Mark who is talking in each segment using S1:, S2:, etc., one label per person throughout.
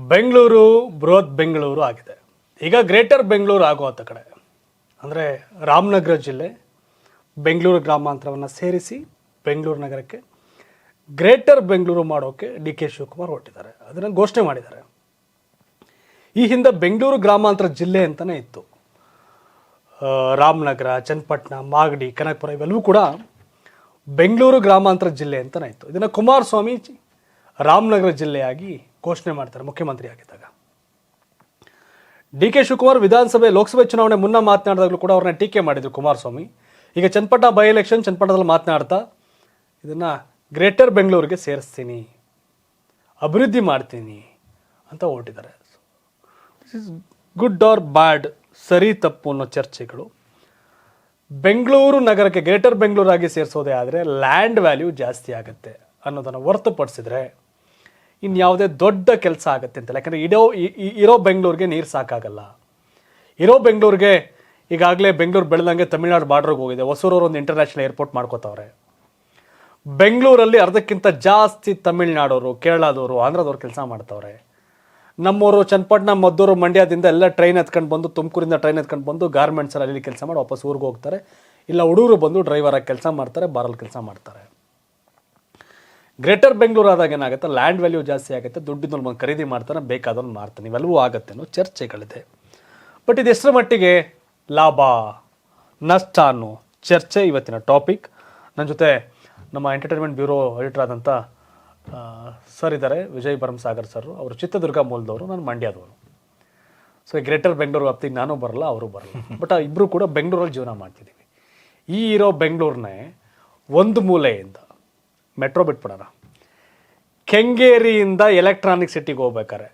S1: ಬೆಂಗಳೂರು, ಬೃಹತ್ ಬೆಂಗಳೂರು ಆಗಿದೆ. ಈಗ ಗ್ರೇಟರ್ ಬೆಂಗಳೂರು ಆಗುವಂಥ ಕಡೆ. ಅಂದರೆ ರಾಮನಗರ ಜಿಲ್ಲೆ, ಬೆಂಗಳೂರು ಗ್ರಾಮಾಂತರವನ್ನು ಸೇರಿಸಿ ಬೆಂಗಳೂರು ನಗರಕ್ಕೆ ಗ್ರೇಟರ್ ಬೆಂಗಳೂರು ಮಾಡೋಕ್ಕೆ ಡಿ ಕೆ ಶಿವಕುಮಾರ್ ಹೊರಟಿದ್ದಾರೆ. ಅದನ್ನು ಘೋಷಣೆ ಮಾಡಿದ್ದಾರೆ. ಈ ಹಿಂದೆ ಬೆಂಗಳೂರು ಗ್ರಾಮಾಂತರ ಜಿಲ್ಲೆ ಅಂತಲೇ ಇತ್ತು. ರಾಮನಗರ, ಚನ್ನಪಟ್ಟಣ, ಮಾಗಡಿ, ಕನಕಪುರ ಇವೆಲ್ಲವೂ ಕೂಡ ಬೆಂಗಳೂರು ಗ್ರಾಮಾಂತರ ಜಿಲ್ಲೆ ಅಂತಲೇ ಇತ್ತು. ಇದನ್ನು ಕುಮಾರಸ್ವಾಮಿ ರಾಮನಗರ ಜಿಲ್ಲೆಯಾಗಿ ಘೋಷಣೆ ಮಾಡ್ತಾರೆ ಮುಖ್ಯಮಂತ್ರಿ ಆಗಿದ್ದಾಗ. ಡಿ ಕೆ ಶಿವಕುಮಾರ್ ವಿಧಾನಸಭೆ, ಲೋಕಸಭೆ ಚುನಾವಣೆ ಮುನ್ನ ಮಾತನಾಡಿದಾಗಲೂ ಕೂಡ ಅವ್ರನ್ನ ಟೀಕೆ ಮಾಡಿದ್ರು ಕುಮಾರಸ್ವಾಮಿ. ಈಗ ಚನ್ನಪಟ್ಟ ಬೈ ಎಲೆಕ್ಷನ್ ಚನ್ನಪಟ್ಟಣದಲ್ಲಿ ಮಾತನಾಡ್ತಾ, ಇದನ್ನು ಗ್ರೇಟರ್ ಬೆಂಗಳೂರಿಗೆ ಸೇರಿಸ್ತೀನಿ, ಅಭಿವೃದ್ಧಿ ಮಾಡ್ತೀನಿ ಅಂತ ಹೊರಟಿದ್ದಾರೆ. ಇಸ್ ಗುಡ್ ಆರ್ ಬ್ಯಾಡ್ ಸರಿ ತಪ್ಪು ಅನ್ನೋ ಚರ್ಚೆಗಳು. ಬೆಂಗಳೂರು ನಗರಕ್ಕೆ, ಗ್ರೇಟರ್ ಬೆಂಗಳೂರಾಗಿ ಸೇರಿಸೋದೇ ಆದರೆ ಲ್ಯಾಂಡ್ ವ್ಯಾಲ್ಯೂ ಜಾಸ್ತಿ ಆಗುತ್ತೆ ಅನ್ನೋದನ್ನು ಹೊರತುಪಡಿಸಿದ್ರೆ ಇನ್ಯಾವುದೇ ದೊಡ್ಡ ಕೆಲಸ ಆಗುತ್ತೆ ಅಂತಲ್ಲ ಯಾಕಂದರೆ ಇಡೋ ಇರೋ ಬೆಂಗಳೂರಿಗೆ ನೀರು ಸಾಕಾಗಲ್ಲ. ಇರೋ ಬೆಂಗಳೂರಿಗೆ ಈಗಾಗಲೇ ಬೆಂಗಳೂರು ಬೆಳೆದಂಗೆ ತಮಿಳ್ನಾಡು ಬಾರ್ಡ್ರಿಗೆ ಹೋಗಿದೆ. ಹೊಸೂರವ್ರು ಒಂದು ಇಂಟರ್ನ್ಯಾಷನಲ್ ಏರ್ಪೋರ್ಟ್ ಮಾಡ್ಕೋತಾವ್ರೆ. ಬೆಂಗಳೂರಲ್ಲಿ ಅರ್ಧಕ್ಕಿಂತ ಜಾಸ್ತಿ ತಮಿಳ್ನಾಡೋರು, ಕೇರಳದವರು, ಆಂಧ್ರದವ್ರು ಕೆಲಸ ಮಾಡ್ತಾವ್ರೆ. ನಮ್ಮೂರು ಚನ್ನಪಟ್ಟಣ, ಮದ್ದೂರು, ಮಂಡ್ಯದಿಂದ ಎಲ್ಲ ಟ್ರೈನ್ ಎತ್ಕೊಂಡು ಬಂದು, ತುಮಕೂರಿಂದ ಟ್ರೈನ್ ಎತ್ಕೊಂಡು ಬಂದು ಗಾರ್ಮೆಂಟ್ಸಲ್ಲಿ ಕೆಲಸ ಮಾಡಿ ವಾಪಸ್ ಊರಿಗೆ ಹೋಗ್ತಾರೆ. ಇಲ್ಲ ಹುಡುಗರು ಬಂದು ಡ್ರೈವರಾಗಿ ಕೆಲಸ ಮಾಡ್ತಾರೆ ಬಾರಲ್ಲಿ ಕೆಲಸ ಮಾಡ್ತಾರೆ. ಗ್ರೇಟರ್ ಬೆಂಗಳೂರು ಆದಾಗ ಏನಾಗುತ್ತೆ? ಲ್ಯಾಂಡ್ ವ್ಯಾಲ್ಯೂ ಜಾಸ್ತಿ ಆಗುತ್ತೆ ದುಡ್ಡಿನ ಬಂದು ಖರೀದಿ ಮಾಡ್ತಾನೆ ಬೇಕಾದವನು ಮಾಡ್ತಾನೆ ಇವೆಲ್ಲವೂ ಆಗುತ್ತೆ ಅನ್ನೋ ಚರ್ಚೆಗಳಿದೆ. ಬಟ್ ಇದು ಎಷ್ಟರ ಮಟ್ಟಿಗೆ ಲಾಭ, ನಷ್ಟ ಅನ್ನೋ ಚರ್ಚೆ ಇವತ್ತಿನ ಟಾಪಿಕ್. ನನ್ನ ಜೊತೆ ನಮ್ಮ ಎಂಟರ್ಟೈನ್ಮೆಂಟ್ ಬ್ಯೂರೋ ಎಡಿಟರ್ ಆದಂಥ ಸರ್ ಇದ್ದಾರೆ, ವಿಜಯ್ ಭರಮಸಾಗರ್ ಸರ್. ಅವರು ಚಿತ್ರದುರ್ಗ ಮೂಲದವರು, ನಾನು ಮಂಡ್ಯದವರು ಸೊ ಗ್ರೇಟರ್ ಬೆಂಗಳೂರು ವ್ಯಾಪ್ತಿಗೆ ನಾನು ಬರಲ್ಲ, ಅವರು ಬರಲ್ಲ. ಬಟ್ ಇಬ್ಬರು ಕೂಡ ಬೆಂಗಳೂರಲ್ಲಿ ಜೀವನ ಮಾಡ್ತಿದ್ದೀವಿ. ಈ ಇರೋ ಬೆಂಗಳೂರನ್ನೇ ಒಂದು ಮೂಲೆಯಿಂದ ಮೆಟ್ರೋ ಬಿಟ್ಬಿಡೋಣ. ಕೆಂಗೇರಿಯಿಂದ ಎಲೆಕ್ಟ್ರಾನಿಕ್ ಸಿಟಿಗೆ ಹೋಗ್ಬೇಕಾರೆ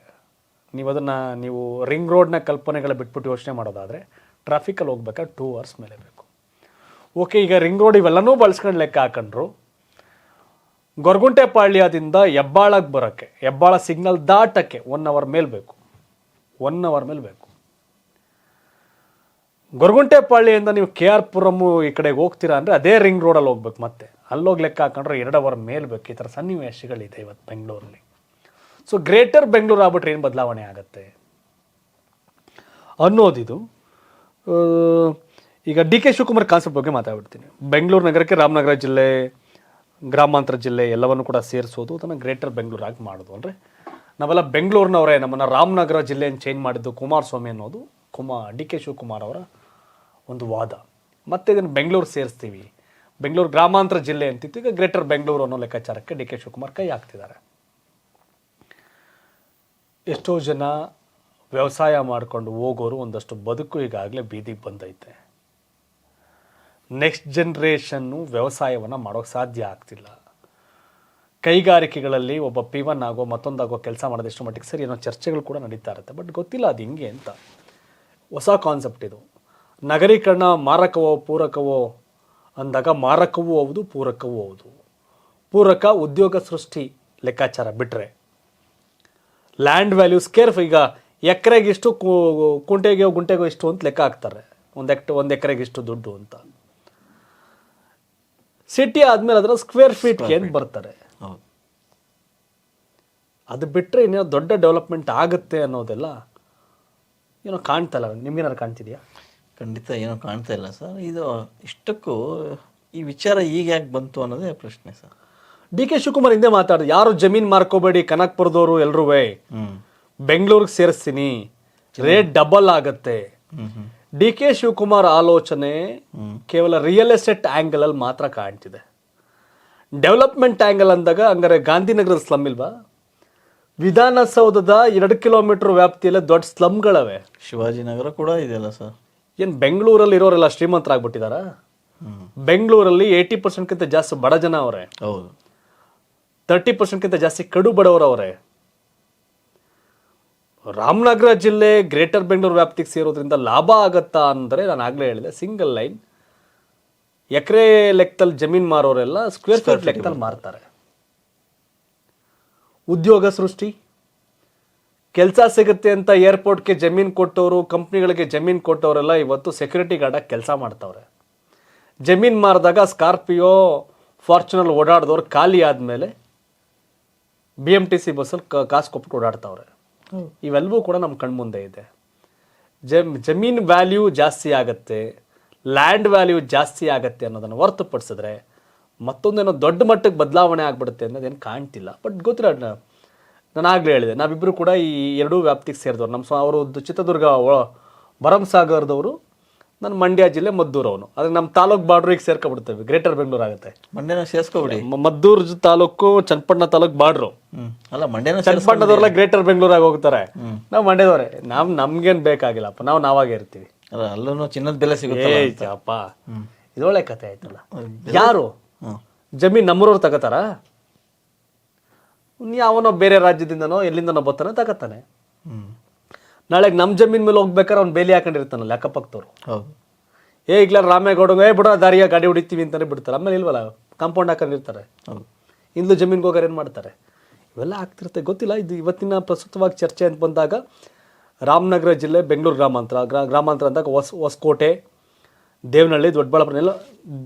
S1: ನೀವು ಅದನ್ನು, ನೀವು ರಿಂಗ್ ರೋಡ್ನ ಕಲ್ಪನೆಗಳ ಬಿಟ್ಬಿಟ್ಟು ಯೋಚನೆ ಮಾಡೋದಾದರೆ, ಟ್ರಾಫಿಕಲ್ಲಿ ಹೋಗ್ಬೇಕಾದ್ರೆ ಟೂ ಅವರ್ಸ್ ಮೇಲೆ ಬೇಕು. ಓಕೆ, ಈಗ ರಿಂಗ್ ರೋಡ್ ಇವೆಲ್ಲನೂ ಬಳಸ್ಕೊಂಡು ಲೆಕ್ಕ ಹಾಕೊಂಡ್ರು. ಗೊರಗುಂಟೆಪಾಳ್ಯದಿಂದ ಹೆಬ್ಬಾಳಕ್ಕೆ ಬರೋಕ್ಕೆ, ಹೆಬ್ಬಾಳ ಸಿಗ್ನಲ್ ದಾಟಕ್ಕೆ ಒನ್ ಅವರ್ ಮೇಲೆ ಬೇಕು. ಒನ್ ಅವರ್ ಮೇಲೆ ಬೇಕು. ಗೊರಗುಂಟೆಪಾಳ್ಯದಿಂದ ನೀವು ಕೆ ಆರ್ ಪುರಮು ಈ ಕಡೆಗೆ ಹೋಗ್ತೀರಾ ಅಂದರೆ ಅದೇ ರಿಂಗ್ ರೋಡಲ್ಲಿ ಹೋಗ್ಬೇಕು ಮತ್ತೆ. ಅಲ್ಲೋಗಿ ಲೆಕ್ಕ ಹಾಕೊಂಡ್ರೆ ಎರಡು ಅವರ್ ಮೇಲೆ ಬೇಕು. ಈ ಥರ ಸನ್ನಿವೇಶಗಳಿದೆ ಇವತ್ತು ಬೆಂಗಳೂರಲ್ಲಿ. ಸೊ ಗ್ರೇಟರ್ ಬೆಂಗಳೂರು ಆಗ್ಬಿಟ್ರೆ ಏನು ಬದಲಾವಣೆ ಆಗುತ್ತೆ? ಅನ್ನೋದಿದು. ಈಗ ಡಿ ಕೆ ಶಿವಕುಮಾರ್ ಕಾನ್ಸೆಪ್ಟ್ ಬಗ್ಗೆ ಮಾತಾಡ್ಬಿಡ್ತೀನಿ. ಬೆಂಗಳೂರು ನಗರಕ್ಕೆ ರಾಮನಗರ ಜಿಲ್ಲೆ, ಗ್ರಾಮಾಂತರ ಜಿಲ್ಲೆ ಎಲ್ಲವನ್ನು ಕೂಡ ಸೇರಿಸೋದು, ಅದನ್ನು ಗ್ರೇಟರ್ ಬೆಂಗಳೂರಾಗಿ ಮಾಡೋದು ಅಂದರೆ, ನಾವೆಲ್ಲ ಬೆಂಗಳೂರಿನವರೇ, ನಮ್ಮನ್ನು ರಾಮನಗರ ಜಿಲ್ಲೆಯನ್ನು ಚೇಂಜ್ ಮಾಡಿದ್ದು ಕುಮಾರಸ್ವಾಮಿ ಅನ್ನೋದು ಕುಮಾ, ಡಿ ಕೆ ಶಿವಕುಮಾರ್ ಅವರ ಒಂದು ವಾದ. ಮತ್ತೆ ಇದನ್ನು ಬೆಂಗಳೂರು ಸೇರಿಸ್ತೀವಿ. ಬೆಂಗಳೂರು ಗ್ರಾಮಾಂತರ ಜಿಲ್ಲೆ ಅಂತಿತ್ತು. ಈಗ ಗ್ರೇಟರ್ ಬೆಂಗಳೂರು ಅನ್ನೋ ಲೆಕ್ಕಾಚಾರಕ್ಕೆ ಡಿ ಕೆ ಶಿವಕುಮಾರ್ ಕೈ ಹಾಕ್ತಿದ್ದಾರೆ. ಎಷ್ಟೋ ಜನ ವ್ಯವಸಾಯ ಮಾಡಿಕೊಂಡು ಹೋಗೋರು ಒಂದಷ್ಟು ಬದುಕು ಈಗಾಗಲೇ ಬೀದಿಗೆ ಬಂದೈತೆ. ನೆಕ್ಸ್ಟ್ ಜನ್ರೇಷನ್ನು ವ್ಯವಸಾಯವನ್ನು ಮಾಡೋಕೆ ಸಾಧ್ಯ ಆಗ್ತಿಲ್ಲ. ಕೈಗಾರಿಕೆಗಳಲ್ಲಿ ಒಬ್ಬ ಪಿ ಒನ್ ಆಗೋ ಮತ್ತೊಂದಾಗೋ ಕೆಲಸ ಮಾಡೋದು ಎಷ್ಟು ಮಟ್ಟಿಗೆ ಸರಿ ಏನೋ ಚರ್ಚೆಗಳು ಕೂಡ ನಡೀತಾ ಇರುತ್ತೆ. ಬಟ್ ಗೊತ್ತಿಲ್ಲ ಅದು ಹಿಂಗೆ ಅಂತ. ಹೊಸ ಕಾನ್ಸೆಪ್ಟ್ ಇದು. ನಗರೀಕರಣ ಮಾರಕವೋ ಪೂರಕವೋ ಅಂದಾಗ ಮಾರಕವೂ ಹೌದು ಪೂರಕವೂ ಹೌದು. ಪೂರಕ ಉದ್ಯೋಗ ಸೃಷ್ಟಿ ಲೆಕ್ಕಾಚಾರ ಬಿಟ್ಟರೆ ಲ್ಯಾಂಡ್ ವ್ಯಾಲ್ಯೂ ಸ್ಕೇರ್ ಈಗ ಎಕರೆಗೆ ಇಷ್ಟು ಕುಂಟೆಗೆ ಗುಂಟೆಗೋ ಇಷ್ಟು ಅಂತ ಲೆಕ್ಕ ಹಾಕ್ತಾರೆ. ಒಂದು ಎಕ್ಟ್ ಒಂದು ಎಕರೆಗೆ ಇಷ್ಟು ದುಡ್ಡು ಅಂತ. ಸಿಟಿ ಆದಮೇಲೆ ಅದರ ಸ್ಕ್ವೇರ್ ಫೀಟ್ಗೆ ಅಂತ ಬರ್ತಾರೆ. ಅದು ಬಿಟ್ಟರೆ ಇನ್ನೇನೋ ದೊಡ್ಡ ಡೆವಲಪ್ಮೆಂಟ್ ಆಗುತ್ತೆ ಅನ್ನೋದೆಲ್ಲ ಏನೋ ಕಾಣ್ತಲ್ಲ ನಿಮ್ಗೇನಾರು ಕಾಣ್ತಿದ್ಯಾ?
S2: ಖಂಡಿತ ಏನೋ ಕಾಣ್ತಾ ಇಲ್ಲ ಸರ್. ಇದು ಇಷ್ಟಕ್ಕೂ ಈ ವಿಚಾರ ಈಗ ಯಾಕೆ ಬಂತು ಅನ್ನೋದೇ ಪ್ರಶ್ನೆ ಸರ್.
S1: ಡಿ ಕೆ ಶಿವಕುಮಾರ್ ಹಿಂದೆ ಮಾತಾಡ್ದು ಯಾರು ಜಮೀನ್ ಮಾರ್ಕೋಬೇಡಿ ಕನಕ್ಪುರದವರು ಎಲ್ಲರೂ
S2: ಹ್ಮ್.
S1: ಬೆಂಗಳೂರಿಗೆ ಸೇರಿಸ್ತೀನಿ. ರೇಟ್ ಡಬಲ್ ಆಗತ್ತೆ. ಡಿ ಕೆ ಶಿವಕುಮಾರ್ ಆಲೋಚನೆ ಕೇವಲ ರಿಯಲ್ ಎಸ್ಟೇಟ್ ಆ್ಯಂಗಲ್ ಅಲ್ಲಿ ಮಾತ್ರ ಕಾಣ್ತಿದೆ. ಡೆವಲಪ್ಮೆಂಟ್ ಆ್ಯಂಗಲ್ ಅಂದಾಗ ಹಂಗಾರೆ ಗಾಂಧಿನಗರದ ಸ್ಲಮ್ ಇಲ್ವಾ? ವಿಧಾನಸೌಧದ ಎರಡು ಕಿಲೋಮೀಟರ್ ವ್ಯಾಪ್ತಿಯಲ್ಲಿ ದೊಡ್ಡ ಸ್ಲಮ್ಗಳವೆ
S2: ಶಿವಾಜಿನಗರ ಕೂಡ ಇದೆಯಲ್ಲ ಸರ್.
S1: ಏನು ಬೆಂಗಳೂರಲ್ಲಿ ಇರೋರೆಲ್ಲ
S2: ಶ್ರೀಮಂತರಾಗ್ಬಿಟ್ಟಿದ್ದಾರೆ
S1: ಬೆಂಗಳೂರಲ್ಲಿ ಏಯ್ಟಿ ಪರ್ಸೆಂಟ್ಗಿಂತ ಜಾಸ್ತಿ ಬಡ ಜನ ಅವರೇ.
S2: ಹೌದು.
S1: ತರ್ಟಿ ಪರ್ಸೆಂಟ್ಗಿಂತ ಜಾಸ್ತಿ ಕಡು ಬಡವರವರೇ ರಾಮನಗರ ಜಿಲ್ಲೆ ಗ್ರೇಟರ್ ಬೆಂಗಳೂರು ವ್ಯಾಪ್ತಿಗೆ ಸೇರೋದ್ರಿಂದ ಲಾಭ ಆಗತ್ತಾ ಅಂದರೆ ನಾನು ಆಗಲೇ ಹೇಳಿದೆ ಸಿಂಗಲ್ ಲೈನ್ ಎಕರೆ ಲೆಕ್ಕದಲ್ಲಿ ಜಮೀನು ಮಾರೋರೆಲ್ಲ ಸ್ಕ್ವೇರ್ ಫೀಟ್ ಲೆಕ್ಕದಲ್ಲಿ ಮಾರ್ತಾರೆ. ಉದ್ಯೋಗ ಸೃಷ್ಟಿ. ಕೆಲಸ ಸಿಗುತ್ತೆ ಅಂತ ಏರ್ಪೋರ್ಟ್ಗೆ ಜಮೀನು ಕೊಟ್ಟವರು ಕಂಪ್ನಿಗಳಿಗೆ ಜಮೀನು ಕೊಟ್ಟವರೆಲ್ಲ ಇವತ್ತು ಸೆಕ್ಯೂರಿಟಿ ಗಾರ್ಡಾಗಿ ಕೆಲಸ ಮಾಡ್ತವ್ರೆ. ಜಮೀನು ಮಾರಿದಾಗ ಸ್ಕಾರ್ಪಿಯೋ ಫಾರ್ಚುನರ್ ಓಡಾಡಿದವ್ರು ಖಾಲಿ ಆದಮೇಲೆ ಬಿ ಎಂ ಟಿ ಸಿ ಬಸ್ಸಲ್ಲಿ ಕಾಸು ಕೊಟ್ಬಿಟ್ಟು ಓಡಾಡ್ತವ್ರೆ. ಇವೆಲ್ಲವೂ ಕೂಡ ನಮ್ಮ ಕಣ್ಮುಂದೆ ಇದೆ. ಜಮ್ ಜಮೀನ್ ವ್ಯಾಲ್ಯೂ ಜಾಸ್ತಿ ಆಗತ್ತೆ ಲ್ಯಾಂಡ್ ವ್ಯಾಲ್ಯೂ ಜಾಸ್ತಿ ಆಗತ್ತೆ ಅನ್ನೋದನ್ನು ಹೊರತುಪಡಿಸಿದ್ರೆ ಮತ್ತೊಂದೇನೋ ದೊಡ್ಡ ಮಟ್ಟಕ್ಕೆ ಬದಲಾವಣೆ ಆಗ್ಬಿಡುತ್ತೆ ಅನ್ನೋದೇನು ಕಾಣ್ತಿಲ್ಲ. ಬಟ್ ಗೊತ್ತಿಲ್ಲ ನಾನು ಆಗಲೇ ಹೇಳಿದೆ ನಾವಿಬ್ಬರು ಕೂಡ ಈ ಎರಡೂ ವ್ಯಾಪ್ತಿಗೆ ಸೇರಿದವರು. ನಮ್ಮ ಸ್ವ ಅವರು ಚಿತ್ರದುರ್ಗ ಭರಮಸಾಗರದವರು ನಾನು ಮಂಡ್ಯ ಜಿಲ್ಲೆ ಮದ್ದೂರು ಅವನು. ಅದ್ರ ನಮ್ಮ ತಾಲೂಕು ಬಾರ್ಡ್ರಿಗೆ ಸೇರ್ಕೊಬಿಡ್ತೇವೆ ಗ್ರೇಟರ್ ಬೆಂಗಳೂರು ಆಗುತ್ತೆ.
S2: ಮಂಡ್ಯನ ಸೇರ್ಸ್ಕೊಬಿಡಿ.
S1: ಮದ್ದೂರ್ ತಾಲೂಕು ಚನ್ನಪಟ್ಟಣ ತಾಲೂಕು ಬಾರ್ಡ್ರು
S2: ಅಲ್ಲ ಮಂಡ್ಯನ
S1: ಚನ್ನಪಟ್ಟಣದವ್ರೆಲ್ಲ ಗ್ರೇಟರ್ ಬೆಂಗಳೂರಾಗಿ ಹೋಗ್ತಾರೆ. ನಾವು ಮಂಡ್ಯದವ್ರೆ. ನಾವು ನಮ್ಗೇನು ಬೇಕಾಗಿಲ್ಲಪ್ಪ ನಾವು ನಾವಾಗೇ ಇರ್ತೀವಿ.
S2: ಅಲ್ಲ ಅಲ್ಲೂ ಚಿನ್ನದ ಬೆಲೆ ಸಿಗುತ್ತೆ
S1: ಅಪ್ಪ ಇದೊಳ್ಳೆ ಕತೆ ಆಯ್ತಲ್ಲ. ಯಾರು? ಜಮೀನ್ ನಮ್ಮೂರವ್ರು ತಗೋತಾರ? ಯಾವನೋ ಬೇರೆ ರಾಜ್ಯದಿಂದನೋ ಎಲ್ಲಿಂದನೋ ಬರ್ತಾನೆ ತಗೋತಾನೆ.
S2: ನಾಳೆ
S1: ನಾಳೆಗೆ ನಮ್ಮ ಜಮೀನ್ ಮೇಲೆ ಹೋಗ್ಬೇಕಾರೆ ಅವ್ನು ಬೇಲಿ ಹಾಕೊಂಡಿರ್ತಾನಲ್ಲ ಅಕ್ಕಪಕ್ಕದವ್ರು.
S2: ಹೌದು.
S1: ಏ ಈಗ್ಲ ರಾಮೇಗೌಡ ಏ ಬಿಡ ದಾರಿಯ ಗಾಡಿ ಹೊಡಿತೀವಿ ಅಂತಾನೆ ಬಿಡ್ತಾರೆ. ಆಮೇಲೆ ಇಲ್ವಲ್ಲ ಕಾಂಪೌಂಡ್ ಹಾಕೊಂಡಿರ್ತಾರೆ.
S2: ಹೌದು.
S1: ಇಂದು ಜಮೀನ್ಗೆ ಹೋಗೋರು ಏನು ಮಾಡ್ತಾರೆ? ಇವೆಲ್ಲ ಆಗ್ತಿರುತ್ತೆ. ಗೊತ್ತಿಲ್ಲ ಇದು ಇವತ್ತಿನ ಪ್ರಸ್ತುತವಾಗಿ ಚರ್ಚೆ ಅಂತ ಬಂದಾಗ ರಾಮನಗರ ಜಿಲ್ಲೆ ಬೆಂಗಳೂರು ಗ್ರಾಮಾಂತರ ಗ್ರಾ ಗ್ರಾಮಾಂತರ ಅಂದಾಗ ಹೊಸ ಹೊಸಕೋಟೆ ದೇವನಹಳ್ಳಿ ದೊಡ್ಡಬಳ್ಳಾಪುರ ನೆಲ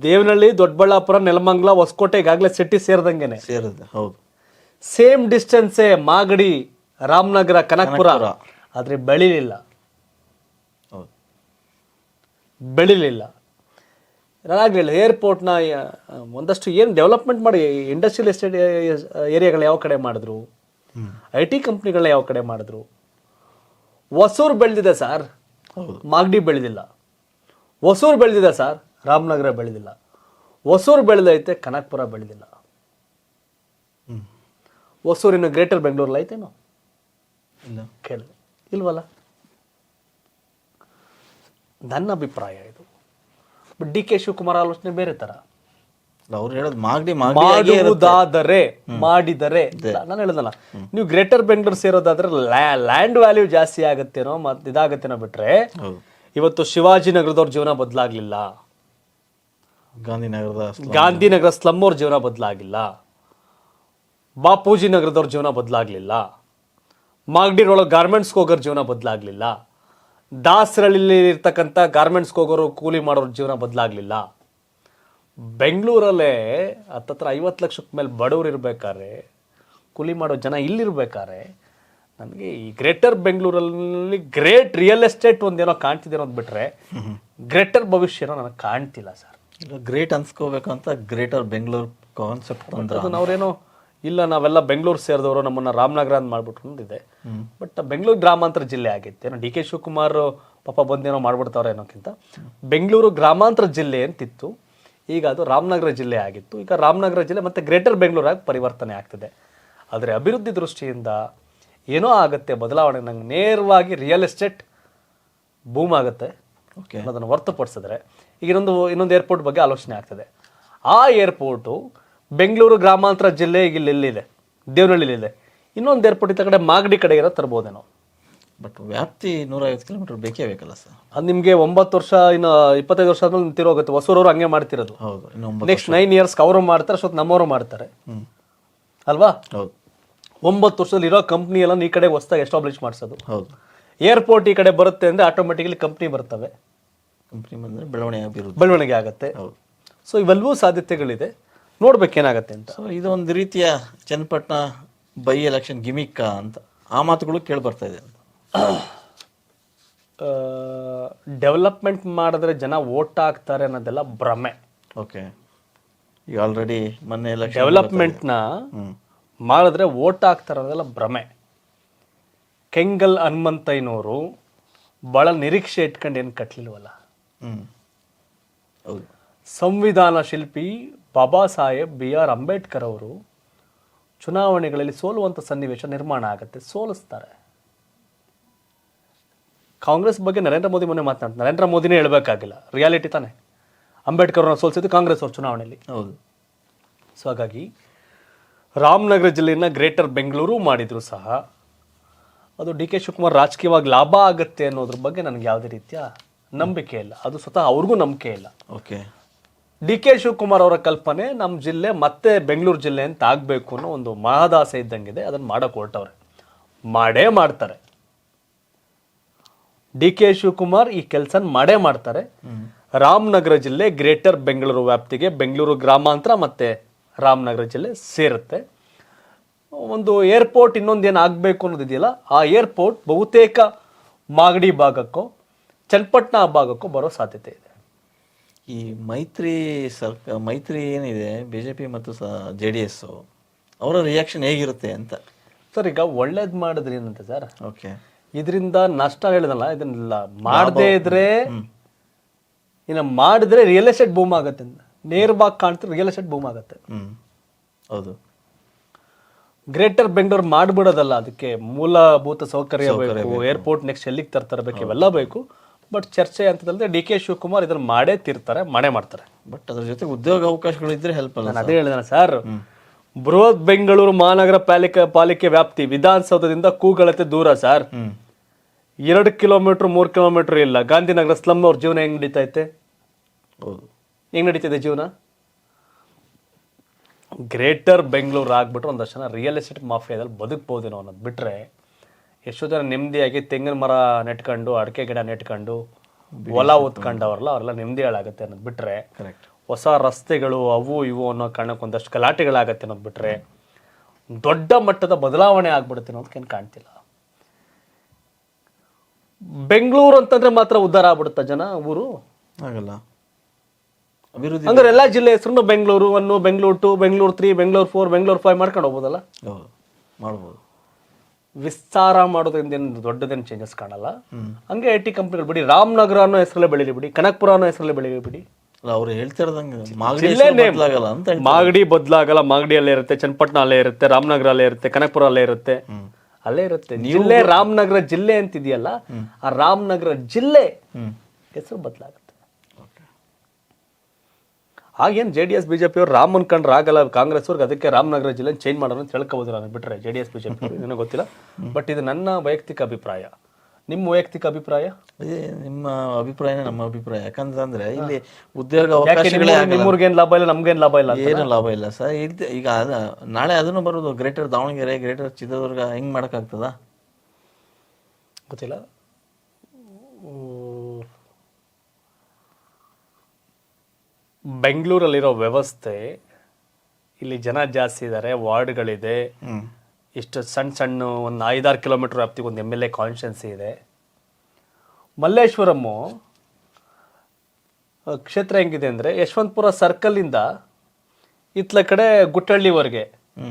S1: ದೇವನಹಳ್ಳಿ ದೊಡ್ಡಬಳ್ಳಾಪುರ ನೆಲಮಂಗ್ಲ ಹೊಸಕೋಟೆ ಈಗಾಗಲೇ ಸಿಟಿ ಸೇರಿದಂಗೆ
S2: ಸೇರಿದೆ ಹೌದು.
S1: ಸೇಮ್ ಡಿಸ್ಟೆನ್ಸೇ ಮಾಗಡಿ ರಾಮನಗರ ಕನಕಪುರ. ಆದರೆ ಬೆಳಿಲಿಲ್ಲ. ಬೆಳಿಲಿಲ್ಲ. ನಾನಾಗಲಿಲ್ಲ ಏರ್ಪೋರ್ಟ್ನ ಒಂದಷ್ಟು ಏನು ಡೆವಲಪ್ಮೆಂಟ್ ಮಾಡಿ ಇಂಡಸ್ಟ್ರಿಯಲ್ ಎಸ್ಟೇಟ್ ಏರಿಯಾಗಳು ಯಾವ ಕಡೆ ಮಾಡಿದ್ರು? ಐ ಟಿ ಕಂಪ್ನಿಗಳನ್ನ ಯಾವ ಕಡೆ ಮಾಡಿದ್ರು? ಹೊಸೂರು ಬೆಳೆದಿದೆ ಸರ್. ಮಾಗಡಿ ಬೆಳೆದಿಲ್ಲ. ಹೊಸೂರು ಬೆಳೆದಿದೆ ಸರ್. ರಾಮನಗರ ಬೆಳೆದಿಲ್ಲ. ಹೊಸೂರು ಬೆಳೆದೈತೆ ಕನಕಪುರ ಬೆಳೆದಿಲ್ಲ. ಹೊಸೂರಿನ ಗ್ರೇಟರ್ ಬೆಂಗಳೂರಲ್ಲಿ ಐತೇನೋ?
S2: ಇಲ್ಲ.
S1: ಕೇಳಿದೆ ಇಲ್ವಲ್ಲ? ನನ್ನ ಅಭಿಪ್ರಾಯ ಇದು. ಬಟ್ ಡಿ ಕೆ ಶಿವಕುಮಾರ್ ಆಲೋಚನೆ ಬೇರೆ ತರ.
S2: ಅವ್ರು ಹೇಳೋದು ಮಾಗಡಿ ಮಾಗಡಿ
S1: ಮಾಡುವುದಾದರೆ ಮಾಡಿದರೆ. ನಾನು ಹೇಳಿದಲ್ಲ. ನೀವು ಗ್ರೇಟರ್ ಬೆಂಗಳೂರು ಸೇರೋದಾದ್ರೆ ಲ್ಯಾಂಡ್ ವ್ಯಾಲ್ಯೂ ಜಾಸ್ತಿ ಆಗುತ್ತೇನೋ ಮತ್ತೆ ಇದಾಗತ್ತೇನೋ ಬಿಟ್ರೆ ಇವತ್ತು ಶಿವಾಜಿನಗರದವ್ರ ಜೀವನ ಬದಲಾಗ್ಲಿಲ್ಲ.
S2: ಗಾಂಧಿನಗರದ
S1: ಗಾಂಧಿನಗರ ಸ್ಲಮ್ ಅವ್ರ ಜೀವನ ಬದಲಾಗಿಲ್ಲ. ಬಾಪೂಜಿ ನಗರದವ್ರ ಜೀವನ ಬದಲಾಗ್ಲಿಲ್ಲ. ಮಾಗಡಿರೊಳಗೆ ಗಾರ್ಮೆಂಟ್ಸ್ಗೆ ಹೋಗೋರ ಜೀವನ ಬದಲಾಗ್ಲಿಲ್ಲ. ದಾಸರಳ್ಳಿಲಿ ಇರ್ತಕ್ಕಂಥ ಗಾರ್ಮೆಂಟ್ಸ್ಗೆ ಹೋಗೋರು ಕೂಲಿ ಮಾಡೋರ ಜೀವನ ಬದಲಾಗ್ಲಿಲ್ಲ. ಬೆಂಗಳೂರಲ್ಲೇ ಹತ್ತತ್ರ ಐವತ್ತು ಲಕ್ಷಕ್ಕೆ ಮೇಲೆ ಬಡವ್ರು ಇರಬೇಕಾದ್ರೆ ಕೂಲಿ ಮಾಡೋ ಜನ ಇಲ್ಲಿರ್ಬೇಕಾದ್ರೆ ನನಗೆ ಈ ಗ್ರೇಟರ್ ಬೆಂಗಳೂರಲ್ಲಿ ಗ್ರೇಟ್ ರಿಯಲ್ ಎಸ್ಟೇಟ್ ಒಂದೇನೋ ಕಾಣ್ತಿದೆ ಅನ್ನೋದು ಬಿಟ್ಟರೆ ಗ್ರೇಟರ್ ಭವಿಷ್ಯನೋ ನನಗೆ ಕಾಣ್ತಿಲ್ಲ ಸರ್.
S2: ಗ್ರೇಟ್ ಅನ್ಸ್ಕೋಬೇಕು ಅಂತ ಗ್ರೇಟರ್ ಬೆಂಗಳೂರು ಕಾನ್ಸೆಪ್ಟ್
S1: ಅಂತ ಅವ್ರೇನೋ ಇಲ್ಲ ನಾವೆಲ್ಲ ಬೆಂಗಳೂರು ಸೇರಿದವರು ನಮ್ಮನ್ನು ರಾಮನಗರ ಅಂತ ಮಾಡ್ಬಿಟ್ರು ಅಂದಿದೆ ಬಟ್ ಬೆಂಗಳೂರು ಗ್ರಾಮಾಂತರ ಜಿಲ್ಲೆ ಆಗಿತ್ತು. ಏನೋ ಡಿ ಕೆ ಶಿವಕುಮಾರ್ ಪಾಪ ಬಂದೇನೋ ಮಾಡ್ಬಿಡ್ತಾವ್ರೆ ಅನ್ನೋಕ್ಕಿಂತ. ಬೆಂಗಳೂರು ಗ್ರಾಮಾಂತರ ಜಿಲ್ಲೆ ಅಂತಿತ್ತು. ಈಗ ಅದು ರಾಮನಗರ ಜಿಲ್ಲೆ ಆಗಿತ್ತು. ಈಗ ರಾಮನಗರ ಜಿಲ್ಲೆ ಮತ್ತೆ ಗ್ರೇಟರ್ ಬೆಂಗಳೂರಾಗಿ ಪರಿವರ್ತನೆ ಆಗ್ತಿದೆ. ಆದರೆ ಅಭಿವೃದ್ಧಿ ದೃಷ್ಟಿಯಿಂದ ಏನೋ ಆಗುತ್ತೆ ಬದಲಾವಣೆ ನಂಗೆ ನೇರವಾಗಿ ರಿಯಲ್ ಎಸ್ಟೇಟ್ ಬೂಮ್ ಆಗುತ್ತೆ
S2: ಓಕೆ
S1: ಅನ್ನೋದನ್ನು ಹೊರತುಪಡಿಸಿದ್ರೆ ಈಗ ಇನ್ನೊಂದು ಇನ್ನೊಂದು ಏರ್ಪೋರ್ಟ್ ಬಗ್ಗೆ ಆಲೋಚನೆ ಆಗ್ತದೆ. ಆ ಏರ್ಪೋರ್ಟು ಬೆಂಗಳೂರು ಗ್ರಾಮಾಂತರ ಜಿಲ್ಲೆ ಇಲ್ಲಿ ಎಲ್ಲಿದೆ ದೇವನಹಳ್ಳಿಲಿದೆ ಇನ್ನೊಂದು ಏರ್ಪೋರ್ಟ್ ಇತ್ತ ಕಡೆ ಮಾಗಡಿ ಕಡೆ ಇರೋ ತರ್ಬೋದೇನೋ.
S2: ಬಟ್ ವ್ಯಾಪ್ತಿ ನೂರೈವತ್ತು ಕಿಲೋಮೀಟರ್ ಬೇಕೇ ಬೇಕಲ್ಲ ಸರ್
S1: ಅದು ನಿಮಗೆ ಒಂಬತ್ತು ವರ್ಷ ಇನ್ನು ಇಪ್ಪತ್ತೈದು ವರ್ಷ ಆದ್ಮೇಲೆ ತಿರೋಗುತ್ತೆ ಹೊಸೂರವ್ರು ಹಂಗೆ ಮಾಡ್ತಿರೋದು.
S2: ಹೌದು
S1: ನೆಕ್ಸ್ಟ್ ನೈನ್ ಇಯರ್ಸ್ ಅವರು ಮಾಡ್ತಾರೆ ಅಷ್ಟೊತ್ತು ನಮ್ಮವರು ಮಾಡ್ತಾರೆ. ಅಲ್ವಾ?
S2: ಹೌದು.
S1: ಒಂಬತ್ತು ವರ್ಷದಲ್ಲಿ ಇರೋ ಕಂಪ್ನಿ ಎಲ್ಲ ಈ ಕಡೆ ಹೊಸದಾಗಿ ಎಸ್ಟಾಬ್ಲಿಷ್ ಮಾಡಿಸೋದು.
S2: ಹೌದು.
S1: ಏರ್ಪೋರ್ಟ್ ಈ ಕಡೆ ಬರುತ್ತೆ ಅಂದರೆ ಆಟೋಮೆಟಿಕಲಿ ಕಂಪ್ನಿ ಬರ್ತವೆ.
S2: ಕಂಪ್ನಿ ಬಂದರೆ ಬೆಳವಣಿಗೆ ಆಗಿರೋದು
S1: ಬೆಳವಣಿಗೆ ಆಗುತ್ತೆ.
S2: ಹೌದು.
S1: ಸೊ ಇವೆಲ್ಲವೂ ಸಾಧ್ಯತೆಗಳಿದೆ. ನೋಡ್ಬೇಕೇನಾಗತ್ತೆ ಅಂತ.
S2: ಸೊ ಇದು ಒಂದು ರೀತಿಯ ಚನ್ನಪಟ್ಟಣ ಬೈ ಎಲೆಕ್ಷನ್ ಗಿಮಿಕ್ಕ ಅಂತ ಆ ಮಾತುಗಳು ಕೇಳಿ ಬರ್ತಾ ಇದೆ.
S1: ಡೆವಲಪ್ಮೆಂಟ್ ಮಾಡಿದ್ರೆ ಜನ ಓಟ್ ಹಾಕ್ತಾರೆ ಅನ್ನೋದೆಲ್ಲ ಭ್ರಮೆ.
S2: ಓಕೆ ಈಗ ಆಲ್ರೆಡಿ ಮೊನ್ನೆ ಎಲೆಕ್ಷನ್
S1: ಡೆವಲಪ್ಮೆಂಟ್ನ ಮಾಡಿದ್ರೆ ಓಟ್ ಹಾಕ್ತಾರೆ ಅನ್ನೋದೆಲ್ಲ ಭ್ರಮೆ. ಕೆಂಗಲ್ ಹನುಮಂತಯ್ಯನವರು ಭಾಳ ನಿರೀಕ್ಷೆ ಇಟ್ಕೊಂಡು ಏನು ಕಟ್ಲಿಲ್ವಲ್ಲ?
S2: ಹ್ಞೂ ಹೌದು.
S1: ಸಂವಿಧಾನ ಶಿಲ್ಪಿ ಬಾಬಾ ಸಾಹೇಬ್ ಬಿ ಆರ್ ಅಂಬೇಡ್ಕರ್ ಅವರು ಚುನಾವಣೆಗಳಲ್ಲಿ ಸೋಲುವಂಥ ಸನ್ನಿವೇಶ ನಿರ್ಮಾಣ ಆಗುತ್ತೆ ಸೋಲಿಸ್ತಾರೆ. ಕಾಂಗ್ರೆಸ್ ಬಗ್ಗೆ ನರೇಂದ್ರ ಮೋದಿ ಮೊನ್ನೆ ಮಾತನಾಡ್ತಾರೆ. ನರೇಂದ್ರ ಮೋದಿನೇ ಹೇಳಬೇಕಾಗಿಲ್ಲ ರಿಯಾಲಿಟಿ ತಾನೆ. ಅಂಬೇಡ್ಕರ್ ಅವ್ರನ್ನ ಸೋಲಿಸಿದ್ದು ಕಾಂಗ್ರೆಸ್ ಅವ್ರ ಚುನಾವಣೆಯಲ್ಲಿ.
S2: ಹೌದು.
S1: ಸೊ ಹಾಗಾಗಿ ರಾಮನಗರ ಜಿಲ್ಲೆಯನ್ನ ಗ್ರೇಟರ್ ಬೆಂಗಳೂರು ಮಾಡಿದ್ರು ಸಹ. ಅದು ಡಿ ಕೆ ಶಿವಕುಮಾರ್ ರಾಜಕೀಯವಾಗಿ ಲಾಭ ಆಗುತ್ತೆ ಅನ್ನೋದ್ರ ಬಗ್ಗೆ ನನಗೆ ಯಾವುದೇ ರೀತಿಯ ನಂಬಿಕೆ ಇಲ್ಲ. ಅದು ಸ್ವತಃ ಅವ್ರಿಗೂ ನಂಬಿಕೆ ಇಲ್ಲ.
S2: ಓಕೆ
S1: ಡಿ ಕೆ ಶಿವಕುಮಾರ್ ಅವರ ಕಲ್ಪನೆ ನಮ್ಮ ಜಿಲ್ಲೆ ಮತ್ತೆ ಬೆಂಗಳೂರು ಜಿಲ್ಲೆ ಅಂತ ಆಗಬೇಕು ಅನ್ನೋ ಒಂದು ಮಹದಾಸೆ ಇದ್ದಂಗಿದೆ ಅದನ್ನು ಮಾಡಕ್ಕೆ ಹೊರಟವ್ರೆ ಮಾಡೇ ಮಾಡ್ತಾರೆ. ಡಿ ಕೆ ಶಿವಕುಮಾರ್ ಈ ಕೆಲಸ ಮಾಡೇ ಮಾಡ್ತಾರೆ. ರಾಮನಗರ ಜಿಲ್ಲೆ ಗ್ರೇಟರ್ ಬೆಂಗಳೂರು ವ್ಯಾಪ್ತಿಗೆ ಬೆಂಗಳೂರು ಗ್ರಾಮಾಂತರ ಮತ್ತು ರಾಮನಗರ ಜಿಲ್ಲೆ ಸೇರುತ್ತೆ. ಒಂದು ಏರ್ಪೋರ್ಟ್ ಇನ್ನೊಂದು ಏನು ಆಗಬೇಕು ಅನ್ನೋದಿದೆಯಲ್ಲ ಆ ಏರ್ಪೋರ್ಟ್ ಬಹುತೇಕ ಮಾಗಡಿ ಭಾಗಕ್ಕೋ, ಚನ್ನಪಟ್ಟಣ ಭಾಗಕ್ಕೂ ಬರೋ ಸಾಧ್ಯತೆ ಇದೆ.
S2: ಈ ಮೈತ್ರಿ ಸರ್ಕ ಮೈತ್ರಿ ಏನಿದೆ ಬಿ ಜೆ ಪಿ ಮತ್ತು ಜೆ ಡಿ ಎಸ್ ಅವರ ರಿಯಾಕ್ಷನ್ ಹೇಗಿರುತ್ತೆ ಅಂತ.
S1: ಸರ್ ಈಗ ಒಳ್ಳೇದು ಮಾಡಿದ್ರಿ ಏನಂತೆ ಸರ್?
S2: ಓಕೆ.
S1: ಇದರಿಂದ ನಷ್ಟ ಹೇಳಿದಲ್ಲ ಇದನ್ನೆಲ್ಲ ಮಾಡದೇ ಇದ್ರೆ ಇನ್ನು ಮಾಡಿದ್ರೆ ರಿಯಲ್ ಎಸ್ಟೇಟ್ ಬೂಮ್ ಆಗುತ್ತೆ ಅಂತ. ನೇರವಾಗಿ ಕಾಣ್ತಿದ್ರೆ ರಿಯಲ್ ಎಸ್ಟೇಟ್ ಬೂಮ್ ಆಗುತ್ತೆ.
S2: ಹ್ಮ್. ಹೌದು.
S1: ಗ್ರೇಟರ್ ಬೆಂಗಳೂರು ಮಾಡ್ಬಿಡೋದಲ್ಲ ಅದಕ್ಕೆ ಮೂಲಭೂತ ಸೌಕರ್ಯ ಬೇಕು ಏರ್ಪೋರ್ಟ್ ನೆಕ್ಸ್ಟ್ ಎಲ್ಲಿಗೆ ತರ್ತಾರೆ ಬೇಕು ಇವೆಲ್ಲ ಬೇಕು. ಬಟ್ ಚರ್ಚೆ ಅಂತದಲ್ಲದೆ ಡಿ ಕೆ ಶಿವಕುಮಾರ್ ಇದನ್ನ ಮಾಡೇ ತಿರ್ತಾರೆ ಮಾಡೇ ಮಾಡ್ತಾರೆ.
S2: ಬಟ್ ಅದ್ರ ಜೊತೆ ಉದ್ಯೋಗ ಅವಕಾಶಗಳು ಇದ್ರೆ ಹೆಲ್ಪ್ ಅಲ್ಲ
S1: ನಾನು ಅದೇ ಹೇಳಿದ ಸರ್ ಬೃಹತ್ ಬೆಂಗಳೂರು ಮಹಾನಗರ ಪಾಲಿಕೆ ಪಾಲಿಕೆ ವ್ಯಾಪ್ತಿ ವಿಧಾನಸೌಧದಿಂದ ಕೂಗಳತೆ ದೂರ ಸರ್. ಎರಡು ಕಿಲೋಮೀಟರ್ ಮೂರು ಕಿಲೋಮೀಟರ್ ಇಲ್ಲ. ಗಾಂಧಿನಗರ ಸ್ಲಮ್ ಅವ್ರ ಜೀವನ ಹೆಂಗ್ ನಡೀತೈತೆ ಹೆಂಗ್ ನಡೀತಿದೆ ಜೀವನ? ಗ್ರೇಟರ್ ಬೆಂಗಳೂರು ಆಗ್ಬಿಟ್ರೆ ಒಂದಷ್ಟು ಜನ ರಿಯಲ್ ಎಸ್ಟೇಟ್ ಮಾಫಿಯಾದಲ್ಲಿ ಬದುಕ್ಬೋದೇನೋ ಅನ್ನೋದು ಬಿಟ್ರೆ ಎಷ್ಟೋ ಜನ ನೆಮ್ಮದಿಯಾಗಿ ತೆಂಗಿನ ಮರ ನೆಟ್ಕೊಂಡು ಅಡಿಕೆ ಗಿಡ ನೆಟ್ಕೊಂಡು ಹೊಲ ಉತ್ಕೊಂಡವ್ರಲ್ಲ ಅವರೆಲ್ಲ ನೆಮ್ಮದಿ ಹಾಳಾಗುತ್ತೆ ಅನ್ನೋದು ಬಿಟ್ರೆ ಹೊಸ ರಸ್ತೆಗಳು ಅವು ಇವು ಅನ್ನೋ ಕಾರಣಕ್ಕೆ ಒಂದಷ್ಟು ಗಲಾಟೆಗಳಾಗತ್ತೆ ಅನ್ನೋದು ಬಿಟ್ರೆ ದೊಡ್ಡ ಮಟ್ಟದ ಬದಲಾವಣೆ ಆಗ್ಬಿಡುತ್ತೆ ಅನ್ನೋದಕ್ಕೇನು ಕಾಣ್ತಿಲ್ಲ. ಬೆಂಗಳೂರು ಅಂತಂದ್ರೆ ಮಾತ್ರ ಉದ್ಧಾರ ಆಗ್ಬಿಡುತ್ತ ಜನ ಊರು?
S2: ಆಗಲ್ಲ. ಅಭಿವೃದ್ಧಿ
S1: ಅಂದ್ರೆ ಎಲ್ಲಾ ಜಿಲ್ಲೆ ಹೆಸರು Bengaluru one Bengaluru two Bengaluru three Bengaluru four Bengaluru five ಮಾಡ್ಕೊಂಡು ಹೋಗ್ಬೋದಲ್ಲ?
S2: ಹೌದು. ಮಾಡ್ಬೋದು.
S1: ವಿಸ್ತಾರ ಮಾಡೋದ್ರಿಂದ ಏನು ದೊಡ್ಡದೇನು ಚೇಂಜಸ್ ಕಾಣಲ್ಲ. ಹಂಗೆ ಐ ಟಿ ಕಂಪ್ನಿಗಳು ಬಿಡಿ ರಾಮನಗರ ಅನ್ನೋ ಹೆಸರಲ್ಲೇ ಬೆಳೀಲಿ ಬಿಡಿ ಕನಕಪುರ ಅನ್ನೋ ಹೆಸರಲ್ಲೇ ಬೆಳೀಲಿ ಬಿಡಿ.
S2: ಅವ್ರು ಹೇಳ್ತಿರೋದಂಗೆ ಮಾಗಡಿ ಬದಲಾಗಲ್ಲ.
S1: ಮಾಗಡಿ ಬದಲಾಗಲ್ಲ ಅಲ್ಲೇ ಇರುತ್ತೆ ಚನ್ನಪಟ್ಟಣ ಅಲ್ಲೇ ಇರುತ್ತೆ ರಾಮನಗರ ಅಲ್ಲೇ ಇರುತ್ತೆ ಕನಕಪುರ ಅಲ್ಲೇ ಇರುತ್ತೆ. ಅಲ್ಲೇ ಇರುತ್ತೆ. ಜಿಲ್ಲೆ ರಾಮನಗರ ಜಿಲ್ಲೆ ಅಂತಿದೆಯಲ್ಲ ಆ ರಾಮನಗರ ಜಿಲ್ಲೆ ಹೆಸರು ಬದಲಾಗುತ್ತೆ ಆಗೇನು ಜೆ ಡಿ ಎಸ್ ಬಿಜೆಪಿ ಅವ್ರು ರಾಮ್ ಅನ್ಕೊಂಡ್ರೆ ಆಗಲ್ಲ ಕಾಂಗ್ರೆಸ್ ಅವ್ರಿಗೆ ಅದಕ್ಕೆ ರಾಮನಗರ ಜಿಲ್ಲೆ ಚೇಂಜ್ ಮಾಡೋಣ ಅಂತ ಹೇಳ್ಕೋಬೋದು ನಾನು ಬಿಟ್ಟರೆ ಜೆ ಡಿ ಎಸ್ ಬಿಜೆಪಿ ನನಗೆ ಗೊತ್ತಿಲ್ಲ? ಬಟ್ ಇದು ನನ್ನ ವೈಯಕ್ತಿಕ ಅಭಿಪ್ರಾಯ. ನಿಮ್ಮ ವೈಯಕ್ತಿಕ ಅಭಿಪ್ರಾಯ?
S2: ನಿಮ್ಮ ಅಭಿಪ್ರಾಯನೇ ನಮ್ಮ ಅಭಿಪ್ರಾಯ. ಯಾಕಂತಂದ್ರೆ ಇಲ್ಲಿ ಉದ್ಯೋಗ ಅವಕಾಶಗಳೇ ಆಗಲ್ಲ.
S1: ನಿಮ್ಮೂರ್ಗೇನು ಲಾಭ ಇಲ್ಲ ನಮ್ಗೇನು ಲಾಭ ಇಲ್ಲ?
S2: ಏನು ಲಾಭ ಇಲ್ಲ ಸರ್. ಇದು ಈಗ ಅದ ನಾಳೆ ಅದನ್ನು ಬರೋದು ಗ್ರೇಟರ್ ದಾವಣಗೆರೆ ಗ್ರೇಟರ್ ಚಿತ್ರದುರ್ಗ ಹೆಂಗ್ ಮಾಡಕ್ಕಾಗ್ತದ?
S1: ಗೊತ್ತಿಲ್ಲ. ಬೆಂಗಳೂರಲ್ಲಿರೋ ವ್ಯವಸ್ಥೆ ಇಲ್ಲಿ ಜನ ಜಾಸ್ತಿ ಇದ್ದಾರೆ ವಾರ್ಡ್ಗಳಿದೆ. ಇಷ್ಟು ಸಣ್ಣ ಸಣ್ಣ ಒಂದು ಐದಾರು ಕಿಲೋಮೀಟರ್ ವ್ಯಾಪ್ತಿಗೆ ಒಂದು ಎಂ ಎಲ್ ಎ ಕಾನ್ಸ್ಟೆನ್ಸಿ ಇದೆ. ಮಲ್ಲೇಶ್ವರಮ್ಮು ಕ್ಷೇತ್ರ ಹೆಂಗಿದೆ ಅಂದರೆ ಯಶವಂತಪುರ ಸರ್ಕಲ್ಲಿಂದ ಇತ್ಲ ಕಡೆ ಗುಟ್ಟಳ್ಳಿವರೆಗೆ.
S2: ಹ್ಞೂ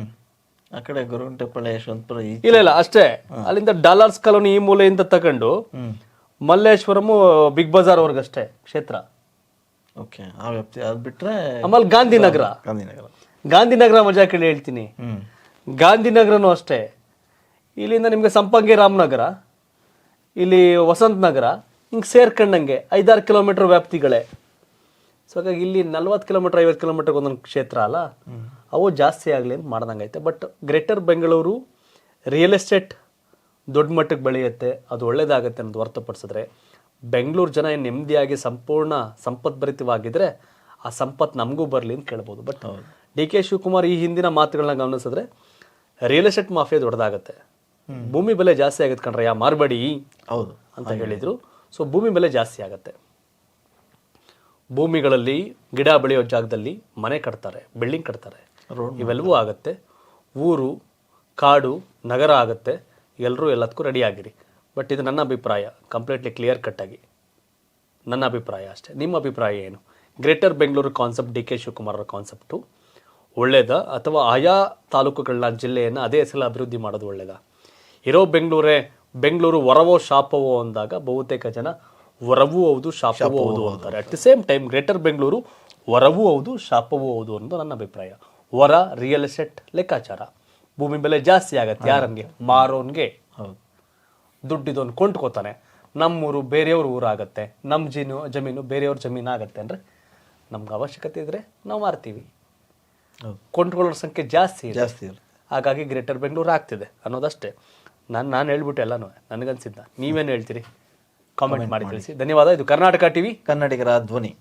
S2: ಆ ಕಡೆ ಗುರುಂಟೆಪಳ್ಳಿ ಯಶವಂತಪುರ
S1: ಇಲ್ಲ ಇಲ್ಲ ಅಷ್ಟೇ. ಅಲ್ಲಿಂದ ಡಾಲರ್ಸ್ ಕಾಲೋನಿ ಈ ಮೂಲೆಯಿಂದ ತಗೊಂಡು
S2: ಮಲ್ಲೇಶ್ವರಮ್ಮು
S1: ಮಲ್ಲೇಶ್ವರಮು ಬಿಗ್ ಬಜಾರ್ ಅಷ್ಟೇ ಕ್ಷೇತ್ರ.
S2: ಓಕೆ ಆ ವ್ಯಾಪ್ತಿ ಅದು ಬಿಟ್ರೆ
S1: ಆಮೇಲೆ ಗಾಂಧಿನಗರ.
S2: ಗಾಂಧಿನಗರ.
S1: ಗಾಂಧಿನಗರ ಮಜಾ ಕೇಳಿ ಹೇಳ್ತೀನಿ. ಗಾಂಧಿನಗರನು ಅಷ್ಟೇ. ಇಲ್ಲಿಂದ ನಿಮಗೆ ಸಂಪಂಗಿ ರಾಮನಗರ ಇಲ್ಲಿ ವಸಂತ ನಗರ ಹಿಂಗೆ ಸೇರ್ಕೊಂಡಂಗೆ ಐದಾರು ಕಿಲೋಮೀಟರ್ ವ್ಯಾಪ್ತಿಗಳೇ. ಸೊ ಹಾಗಾಗಿ ಇಲ್ಲಿ ನಲ್ವತ್ತು ಕಿಲೋಮೀಟರ್ ಐವತ್ತು ಕಿಲೋಮೀಟರ್ ಒಂದೊಂದು ಕ್ಷೇತ್ರ ಅಲ್ಲ. ಅವು ಜಾಸ್ತಿ ಆಗಲಿ ಅಂತ ಮಾಡ್ದಂಗೈತೆ but greater Bengaluru real estate ದೊಡ್ಡ ಮಟ್ಟಕ್ಕೆ ಬೆಳೆಯುತ್ತೆ. ಅದು ಒಳ್ಳೇದಾಗತ್ತೆ ಅನ್ನೋದು ಹೊರತುಪಡಿಸಿದ್ರೆ. ಬೆಂಗಳೂರು ಜನ ಏನು ನೆಮ್ಮದಿಯಾಗಿ ಸಂಪೂರ್ಣ ಸಂಪತ್ಭರಿತವಾಗಿದ್ದರೆ ಆ ಸಂಪತ್ತು ನಮಗೂ ಬರಲಿ ಅಂತ ಕೇಳ್ಬೋದು. ಬಟ್ ಡಿ ಕೆ ಶಿವಕುಮಾರ್ ಈ ಹಿಂದಿನ ಮಾತುಗಳನ್ನ ಗಮನಿಸಿದ್ರೆ ರಿಯಲ್ ಎಸ್ಟೇಟ್ ಮಾಫಿಯಾ ದೊಡ್ಡದಾಗತ್ತೆ. ಭೂಮಿ ಬೆಲೆ ಜಾಸ್ತಿ ಆಗುತ್ತೆ ಕಣ್ರೆ ಯಾ ಮಾರ್ಬೇಡಿ
S2: ಹೌದು.
S1: ಅಂತ ಹೇಳಿದ್ರು. ಸೊ ಭೂಮಿ ಬೆಲೆ ಜಾಸ್ತಿ ಆಗುತ್ತೆ. ಭೂಮಿಗಳಲ್ಲಿ ಗಿಡ ಬೆಳೆಯೋ ಜಾಗದಲ್ಲಿ ಮನೆ ಕಟ್ತಾರೆ ಬಿಲ್ಡಿಂಗ್ ಕಟ್ತಾರೆ. ಇವೆಲ್ಲವೂ ಆಗುತ್ತೆ. ಊರು ಕಾಡು ನಗರ ಆಗುತ್ತೆ. ಎಲ್ಲರೂ ಎಲ್ಲದಕ್ಕೂ ರೆಡಿ ಆಗಿರಿ. ಬಟ್ ಇದು ನನ್ನ ಅಭಿಪ್ರಾಯ ಕಂಪ್ಲೀಟ್ಲಿ ಕ್ಲಿಯರ್ ಕಟ್ಟಾಗಿ ನನ್ನ ಅಭಿಪ್ರಾಯ ಅಷ್ಟೇ. ನಿಮ್ಮ ಅಭಿಪ್ರಾಯ ಏನು? Greater Bengaluru concept D K Shivakumar ಅವರ ಕಾನ್ಸೆಪ್ಟು ಒಳ್ಳೆಯದ ಅಥವಾ ಆಯಾ ತಾಲೂಕುಗಳನ್ನ ಜಿಲ್ಲೆಯನ್ನು ಅದೇ ಸಲ ಅಭಿವೃದ್ಧಿ ಮಾಡೋದು ಒಳ್ಳೆಯದ ಇರೋ ಬೆಂಗಳೂರೇ ಬೆಂಗಳೂರು ಹೊರವೋ ಶಾಪವೋ ಅಂದಾಗ ಬಹುತೇಕ ಜನ ಹೊರವೂ ಹೌದು ಶಾಪವೂ ಹೌದು ಅಂತಾರೆ. At the same time greater Bengaluru ಹೊರವೂ ಹೌದು ಶಾಪವೂ ಹೌದು ಅನ್ನೋದು ನನ್ನ ಅಭಿಪ್ರಾಯ. ಹೊರ ರಿಯಲ್ ಎಸ್ಟೇಟ್ ಲೆಕ್ಕಾಚಾರ. ಭೂಮಿ ಬೆಲೆ ಜಾಸ್ತಿ ಆಗತ್ತೆ. ಯಾರನ್ಗೆ ಮಾರೋನ್ಗೆ.
S2: ಹೌದು
S1: ದುಡ್ಡಿದವನು ಕೊಂಡ್ಕೋತಾನೆ. ನಮ್ಮೂರು ಬೇರೆಯವ್ರ ಊರಾಗತ್ತೆ. ನಮ್ಮ ಜೀನು ಜಮೀನು ಬೇರೆಯವ್ರ ಜಮೀನು ಆಗತ್ತೆ ಅಂದರೆ ನಮ್ಗೆ ಅವಶ್ಯಕತೆ ಇದ್ರೆ ನಾವು ಮಾರ್ತೀವಿ. ಕೊಂಡ್ಕೊಳ್ಳೋರ ಸಂಖ್ಯೆ ಜಾಸ್ತಿ
S2: ಜಾಸ್ತಿ
S1: ಹಾಗಾಗಿ ಗ್ರೇಟರ್ ಬೆಂಗಳೂರು ಆಗ್ತಿದೆ ಅನ್ನೋದಷ್ಟೇ. ನಾನು ನಾನು ಹೇಳ್ಬಿಟ್ಟೆ ಎಲ್ಲನೂ ನನಗನ್ಸಿದ್ದ. ನೀವೇನು ಹೇಳ್ತೀರಿ? ಕಾಮೆಂಟ್ ಮಾಡಿ ತಿಳಿಸಿ. ಧನ್ಯವಾದ. ಇದು ಕರ್ನಾಟಕ ಟಿವಿ.
S2: ಕನ್ನಡಿಗರ ಧ್ವನಿ.